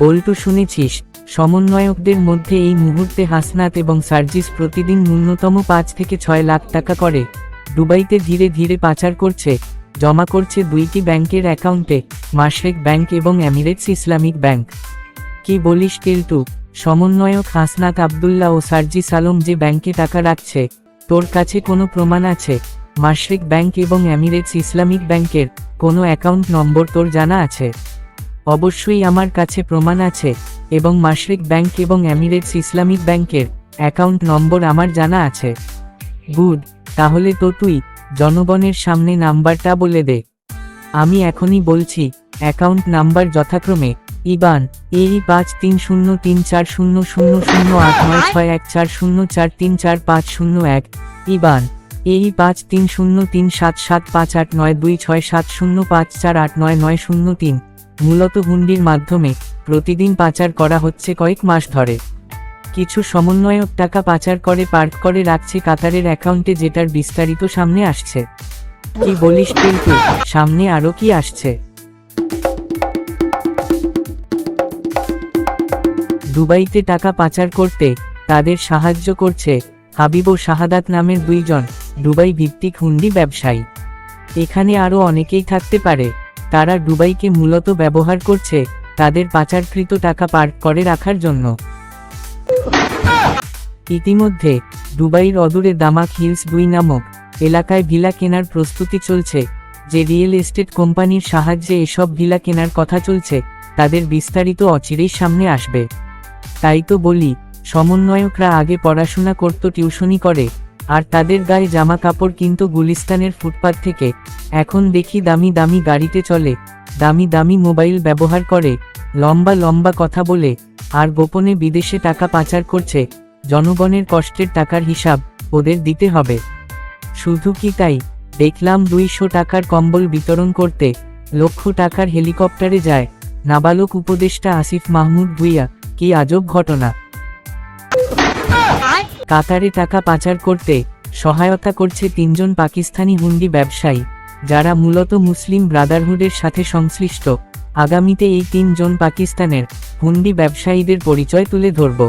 বল্টু শুনেছিস, সমন্বয়কদের মধ্যে এই মুহূর্তে হাসনাত এবং সার্জিস প্রতিদিন ন্যূনতম পাঁচ থেকে ছয় লাখ টাকা করে। দুবাইতে ধীরে ধীরে পাচার করছে, জমা করছে দুইটি ব্যাংকের অ্যাকাউন্টে, মাশরেক ব্যাংক এবং এমিরেটস ইসলামিক ব্যাংক। কি বলিস কেলটু সমন্বয়ক হাসনাত আবদুল্লাহ ও সার্জিস আলম যে ব্যাংকে টাকা রাখছে, তোর কাছে কোনো প্রমাণ আছে? মাশরেক ব্যাংক এবং এমিরেটস ইসলামিক ব্যাংকের কোনো অ্যাকাউন্ট নম্বর তোর জানা আছে? অবশ্যই আমার কাছে প্রমাণ আছে, এবং মাশরিক ব্যাংক এবং এমিরেটস ইসলামিক ব্যাংকের অ্যাকাউন্ট নম্বর আমার জানা আছে। গুড, তাহলে তো তুই, জনগণের সামনে নাম্বারটা বলে দে। আমি এখনই বলছি, অ্যাকাউন্ট নাম্বার যথাক্রমে, ইবান এই পাঁচ তিন শূন্য তিন চার শূন্য শূন্য শূন্য আট নয় ছয় এক চার শূন্য চার তিন চার পাঁচ শূন্য এক, ইবান এই পাঁচ তিন শূন্য তিন সাত সাত পাঁচ আট নয় দুই ছয় সাত শূন্য পাঁচ চার আট নয় নয় শূন্য তিন। মূলত হুন্ডির মাধ্যমে প্রতিদিন পাচার করা হচ্ছে কয়েক মাস ধরে। কিছু সমন্বয়ক টাকা পাচার করে পার্ক করে রাখছে কাতারের অ্যাকাউন্টে যেটার বিস্তারিত সামনে আসছে। কি বলিস কিন্তু সামনে আরও কি আসছে? দুবাইতে টাকা পাচার করতে তাদের সাহায্য করছে হাবিব ও শাহাদাত নামের দুইজন দুবাই ভিত্তিক হুন্ডি ব্যবসায়ী। এখানে আরও অনেকেই থাকতে পারে। তারা দুবাইকে মূলত ব্যবহার করছে তাদের পাচারকৃত টাকা পার্ক করে রাখার জন্য। ইতিমধ্যে, দুবাইয়ের অদূরে দামাক হিলস দুই নামক এলাকায় ভিলা কেনার প্রস্তুতি চলছে, যে রিয়েল এস্টেট কোম্পানির সাহায্যে এসব ভিলা কেনার কথা চলছে, তাদের বিস্তারিত অচিরেই সামনে আসবে। তাই তো বলি, সমন্বয়করা আগে পড়াশোনা করত টিউশনি করে আর তাদের গায়ে জামা কাপড় কিন্তু গুলিস্তানের ফুটপাত থেকে। এখন দেখি দামি দামি গাড়িতে চলে, দামি দামি মোবাইল ব্যবহার করে, লম্বা লম্বা কথা বলে, আর গোপনে বিদেশে টাকা পাচার করছে, জনগণের কষ্টের টাকার হিসাব ওদের দিতে হবে। শুধু কি তাই? দেখলাম দুইশো টাকার কম্বল বিতরণ করতে, লক্ষ টাকার হেলিকপ্টারে যায়, নাবালক উপদেষ্টা আসিফ মাহমুদ ভুইয়া, কি আজব ঘটনা। কাতারে টাকা পাচার করতে সহায়তা করছে তিনজন পাকিস্তানি হুন্ডি ব্যবসায়ী, যারা মূলত মুসলিম ব্রাদারহুডের সাথে সংশ্লিষ্ট। আগামীতে এই তিনজন পাকিস্তানের হুন্ডি ব্যবসায়ীদের পরিচয় তুলে ধরব।